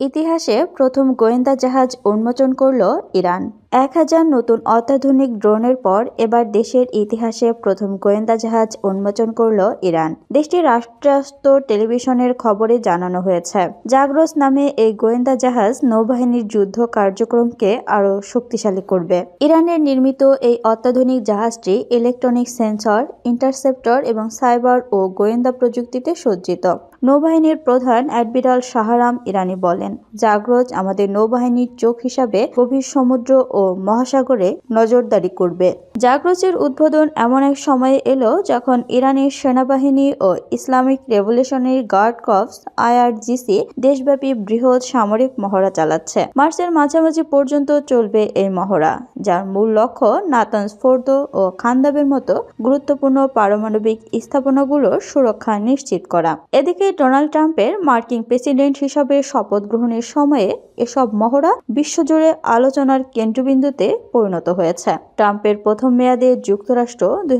ইতিহাসে প্রথম গোয়েন্দা জাহাজ উন্মোচন করল ইরান। এক হাজার নতুন অত্যাধুনিক ড্রোনের পর এবার দেশের ইতিহাসে প্রথম গোয়েন্দা জাহাজ উন্মোচন করল ইরান। দেশটির রাষ্ট্রায়ত্ত টেলিভিশনের খবরে জানানো হয়েছে, জাগ্রস নামে এই গোয়েন্দা জাহাজ নৌবাহিনীর যুদ্ধ কার্যক্রমকে আরও শক্তিশালী করবে। ইরানের নির্মিত এই অত্যাধুনিক জাহাজটি ইলেকট্রনিক সেন্সর, ইন্টারসেপ্টর এবং সাইবার ও গোয়েন্দা প্রযুক্তিতে সজ্জিত। নৌবাহিনীর প্রধান অ্যাডমিরাল শাহরাম ইরানি বলেন জাগ্রজ আমাদের নৌবাহিনীর চোখ হিসাবে গভীর সমুদ্র ও মহাসাগরে নজরদারি করবে। জাগ্রজের উদ্বোধন এমন এক সময়ে এলো যখন ইরানের সেনাবাহিনী ও Islamic revolutionary guard corps IRGC দেশব্যাপী বৃহৎ সামরিক মহড়া চালাচ্ছে। মার্চের মাঝামাঝি পর্যন্ত চলবে এই মহড়া, যার মূল লক্ষ্য নাতানস ফোর্দ ও খান্দাবের মতো গুরুত্বপূর্ণ পারমাণবিক স্থাপনাগুলোর সুরক্ষা নিশ্চিত করা। এদিকে ডোনাল্ড ট্রাম্পের মার্কিন প্রেসিডেন্ট হিসাবে শপথ গ্রহণের সময়ে এসব মহড়া বিশ্বজুড়ে আলোচনার কেন্দ্রবিন্দুতে পরিণত হয়েছে। ট্রাম্পের প্রথম মেয়াদে যুক্তরাষ্ট্র দুই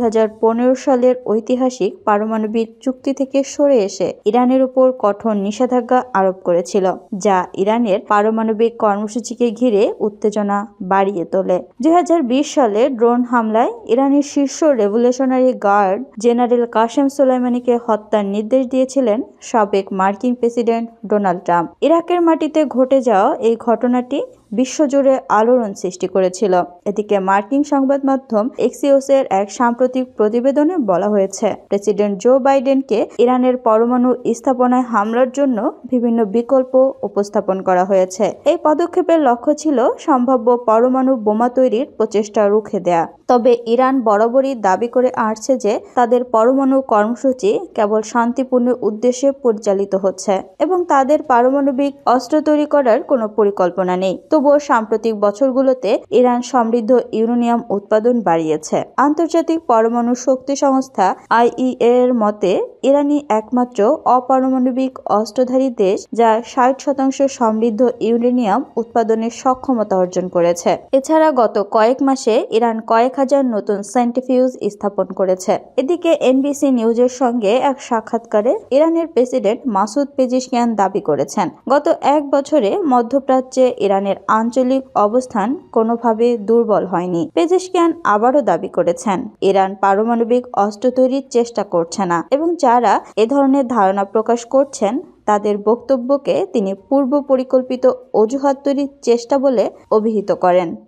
সালের ঐতিহাসিক পারমাণবিক চুক্তি থেকে সরে এসে ইরানের উপর কঠোর নিষেধাজ্ঞা আরোপ করেছিল, যা ইরানের পারমাণবিক কর্মসূচিকে ঘিরে উত্তেজনা বাড়িয়ে তোলে। দুই হাজার বিশ সালে ড্রোন হামলায় ইরানের শীর্ষ রেভলিউশনারি গার্ড জেনারেল কাশেম সোলাইমানিকে হত্যার নির্দেশ দিয়েছিলেন সাবেক মার্কিন প্রেসিডেন্ট ডোনাল্ড ট্রাম্প। ইরাকের মাটিতে ঘটে যাওয়া এই ঘটনাটি বিশ্বজুড়ে আলোড়ন সৃষ্টি করেছিল। এদিকে মার্কিন সংবাদ মাধ্যম এক্সিওসের এক সাম্প্রতিক প্রতিবেদনে বলা হয়েছে, প্রেসিডেন্ট জো বাইডেনকে ইরানের পরমাণু স্থাপনায় হামলার জন্য বিভিন্ন বিকল্প উপস্থাপন করা হয়েছে। এই পদক্ষেপের লক্ষ্য ছিল সম্ভাব্য পরমাণু বোমা তৈরির প্রচেষ্টা রুখে দেয়া। তবে ইরান বরাবরই দাবি করে আসছে যে তাদের পরমাণু কর্মসূচি কেবল শান্তিপূর্ণ উদ্দেশ্যে পরিচালিত হচ্ছে এবং তাদের পারমাণবিক অস্ত্র তৈরি করার কোনো পরিকল্পনা নেই। তবুও সাম্প্রতিক বছরগুলোতে ইরান সমৃদ্ধ ইউরেনিয়াম উৎপাদন বাড়িয়েছে। আন্তর্জাতিক পরমাণু শক্তি সংস্থা আইইএ এর মতে, ইরানই একমাত্র অপারমাণবিক অস্ত্রধারী দেশ যা ষাট শতাংশ সমৃদ্ধ ইউরেনিয়াম উৎপাদনের সক্ষমতা অর্জন করেছে। এছাড়া গত কয়েক মাসে ইরান কয়েক হাজার নতুন সেন্টিফিউজ স্থাপন করেছে। এদিকে এনবিসি নিউজের সঙ্গে এক সাক্ষাৎকারে ইরানের প্রেসিডেন্ট মাসুদ পেজিশকিয়ান দাবি করেছেন, গত এক বছরে মধ্যপ্রাচ্যে ইরানের আঞ্চলিক অবস্থান কোনোভাবে দুর্বল হয়নি। পেজেশকিয়ান আবারও দাবি করেছেন, ইরান পারমাণবিক অস্ত্র তৈরির চেষ্টা করছে না এবং যারা এ ধরনের ধারণা প্রকাশ করছেন, তাদের বক্তব্যকে তিনি পূর্ব পরিকল্পিত অজুহাত তৈরির চেষ্টা বলে অভিহিত করেন।